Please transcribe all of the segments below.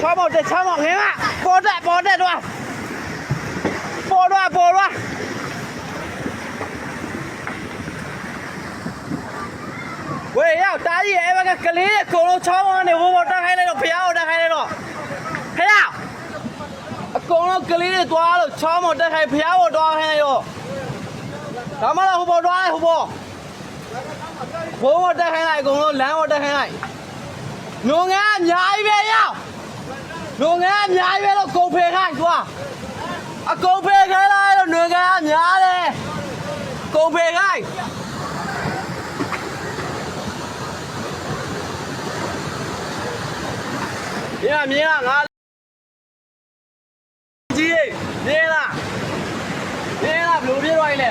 ချောမောက်ချောမောက်ဟင်းမပေါ်တက်ပေါ်တက်တော့ပေါ်တော့ပေါ်တော့ဝေးရောက်တားကြီးအဲ့ဘက်ကကလေးရဲ့အကုန်လုံးချောင်းမောင်းနေဝေါ်ဝေါ်တက်ခိုင်းလိုက်တော့ဖျားအောင်တက်ခိုင်းလိုက်တော့ဖျားအကုန်လုံးကလေးတွေသွားလို့ချောင်းမောင်းတက်ခိုင်းဖျားအောင်တော့ခိုင်းလိုက်တော့ဒါမှလားဟိုပေါ်သွားဟိုပေါ်ဝေါ်ဝေါ်တက်ခိုင်းလိုက်အကုန်လုံးလမ်းဝေါ်တက်ခိုင်းလိုက်ငုံငယ်အများကြီးပဲရောက် ငုံငန်းအများကြီးပဲလို့ကုန်ဖေခိုင်းသွားအကုန်ဖေခိုင်းလိုက်လို့ငုံငန်းအများတယ်ကုန်ဖေခိုင်းမြင်လားမြင်လားငါကြီးမြင်လားမြင်လားဘယ်လိုပြေးသွားလဲ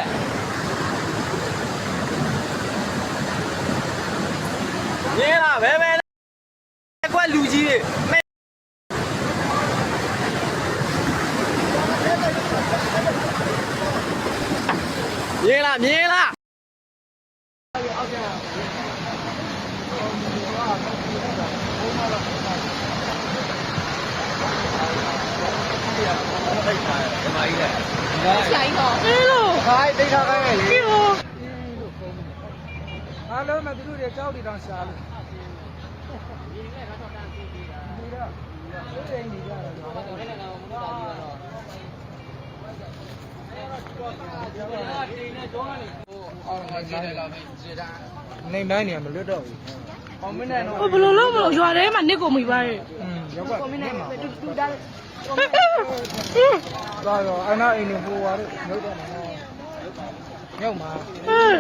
မြင်လားဘယ်ပဲလဲကွက်လူကြီးတွေ မဲ့မြင်လားမြင်လားခိုင်းတိတ်ထားခိုင်းမယ်လေအားလုံးမသူတို့တွေကြောက်တွေတောင်ရှာလို့နေနို င်နေမလွတ်တော့ဘူး။အောင်မနဲ့တော့ဟိုဘယ်လိုလုပ်မလို့ရွာထဲမှာနစ်ကုန်ပြီပါရဲ့อืมရောက်ကကွန်မင်းနဲ့မှာတူတူတားသွားတော့အနာအိမ်နေပိုးသွားတော့မြို့တော့မှာရောက်မှာဟဲ့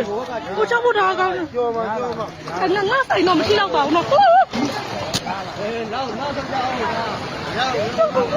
ကိုချောက်ဖို့ထားကောင်းတယ်ကြောမှာကြောမှာအဲ့ငါဆိုင်တော့မရှိတော့ပါဘူးနော်အေးနောက်နောက်တော့ကြောက်အောင်လား